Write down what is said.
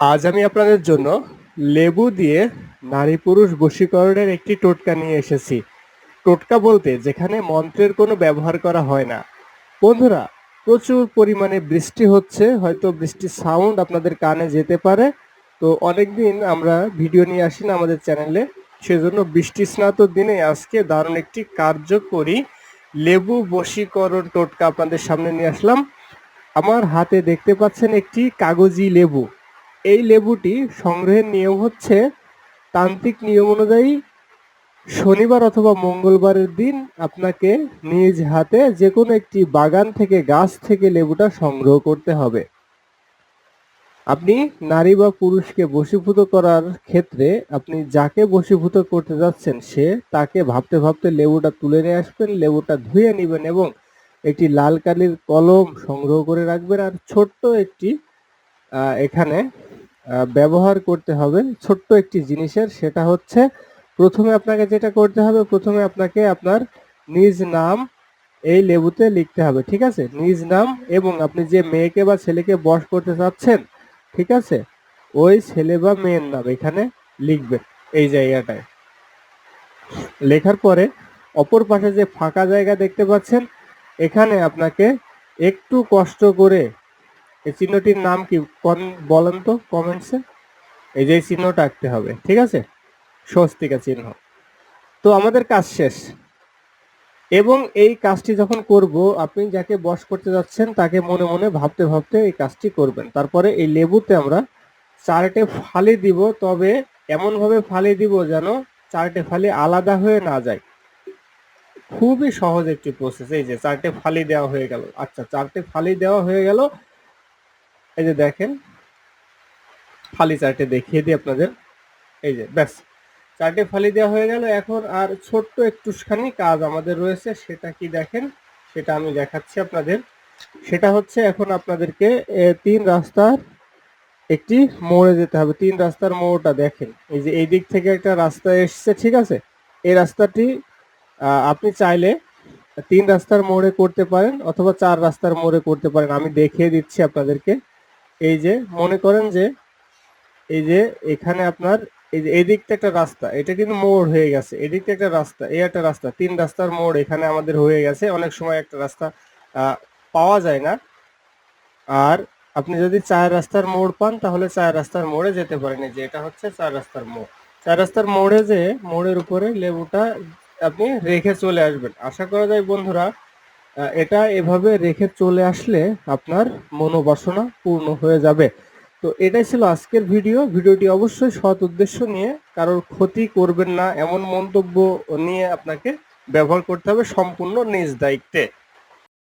আজ আমি আপনাদের জন্য লেবু দিয়ে নারী পুরুষ বশীকরণের একটি টোটকা নিয়ে এসেছি। টোটকা বলতে যেখানে মন্ত্রের কোনো ব্যবহার করা হয় না। বন্ধুরা, প্রচুর পরিমাণে বৃষ্টি হচ্ছে, হয়তো বৃষ্টির সাউন্ড আপনাদের কানে যেতে পারে। তো অনেকদিন আমরা ভিডিও নিয়ে আসি না আমাদের চ্যানেলে, সেজন্য বৃষ্টি স্নাত দিনে আজকে দারুণ একটি কার্যকরী লেবু বশীকরণ টোটকা আপনাদের সামনে নিয়ে আসলাম। আমার হাতে দেখতে পাচ্ছেন একটি কাগজি লেবু। এই লেবুটি সংগ্রহের নিয়ম হচ্ছে তান্ত্রিক নিয়ম অনুযায়ী শনিবার অথবা মঙ্গলবারের দিন আপনাকে নিজ হাতে যে কোনো একটি বাগান থেকে, গাছ থেকে লেবুটা সংগ্রহ করতে হবে। আপনি নারী বা পুরুষকে বশীভূত করার ক্ষেত্রে আপনি যাকে বশীভূত করতে যাচ্ছেন, সে তাকে ভাবতে ভাবতে লেবুটা তুলে নিয়ে আসবেন, লেবুটা ধুয়ে নেবেন এবং একটি লাল কালির কলম সংগ্রহ করে রাখবেন। আর ছোট্ট একটি এখানে ব্যবহার করতে হবে ছোট্ট একটি জিনিসের, সেটা হচ্ছে প্রথমে আপনাকে যেটা করতে হবে, প্রথমে আপনাকে আপনার নিজ নাম এই লেবুতে লিখতে হবে, ঠিক আছে? নিজ নাম এবং আপনি যে মেয়েকে বা ছেলেকে বশ করতে চাচ্ছেন, ঠিক আছে? ওই ছেলে বা মেয়ের নাম এখানে লিখবেন, এই জায়গাটায়। লেখার পরে অপর পাশে যে ফাঁকা জায়গা দেখতে পাচ্ছেন, এখানে আপনাকে একটু কষ্ট করে এই চিহ্নটির নাম কি? বলেন তো কমেন্টসে এই যে চিহ্নটা আঁকতে হবে, ঠিক আছে? স্বস্তিকা চিহ্ন। তো আমাদের কাজ শেষ। এবং এই কাজটি যখন করব, আপনি যাকে বশ করতে যাচ্ছেন, তাকে মনে মনে ভাবতে ভাবতে এই কাজটি করবেন। তারপরে এই লেবুতে আমরা চারটে ফালি দিব, তবে এমনভাবে ফালি দিব যেন চারটে ফালি আলাদা হয়ে না যায়। খুবই সহজ একটি প্রসেস এই যে চারটে ফালি দেওয়া হয়ে গেল। আচ্ছা চারটে ফালি দেওয়া হয়ে গেল এই যে দেখেন, ফালি চারটে দেখিয়ে দিই আপনাদের। এই যে, ব্যাস, চারটে ফালি দেওয়া হয়ে গেল। এখন আর ছোট্ট একটুখানি কাজ আমাদের রয়েছে, সেটা কি দেখেন, সেটা আমি দেখাচ্ছি আপনাদের। সেটা হচ্ছে এখন আপনাদেরকে তিন রাস্তার একটি মোড়ে যেতে হবে। তিন রাস্তার মোড়টা দেখেন, এই যে এই দিক থেকে একটা রাস্তা এসছে, ঠিক আছে? এই রাস্তাটি আপনি চাইলে তিন রাস্তার মোড়ে করতে পারেন, অথবা চার রাস্তার মোড়ে করতে পারেন। আমি দেখিয়ে দিচ্ছি আপনাদেরকে। এই যে মনে করেন যে এই যে এখানে আপনার এই যে এই দিকটা একটা রাস্তা, এটা কিন্তু মোড় হয়ে গেছে। এদিকটা একটা রাস্তা, এই একটা রাস্তা, তিন রাস্তার মোড় এখানে আমাদের হয়ে গেছে। অনেক সময় একটা রাস্তা পাওয়া যায় না। আর আপনি যদি চার রাস্তার মোড় পান, তাহলে চার রাস্তার মোড়ে যেতে পারেন। যে এটা হচ্ছে চার রাস্তার মোড়। চার রাস্তার মোড়ে যে, মোড়ের উপরে লেবুটা আপনি রেখে চলে আসবেন। আশা করা যায় বন্ধুরা এটা এভাবে রেখে চলে আসলে আপনার মনোবাসনা পূর্ণ হয়ে যাবে। তো এটাই ছিল আজকের ভিডিও। ভিডিওটি অবশ্যই সৎ উদ্দেশ্য নিয়ে, কারোর ক্ষতি করবেন না, এমন মন্তব্য নিয়ে আপনাকে ব্যবহার করতে হবে সম্পূর্ণ নিজ দায়িত্বে।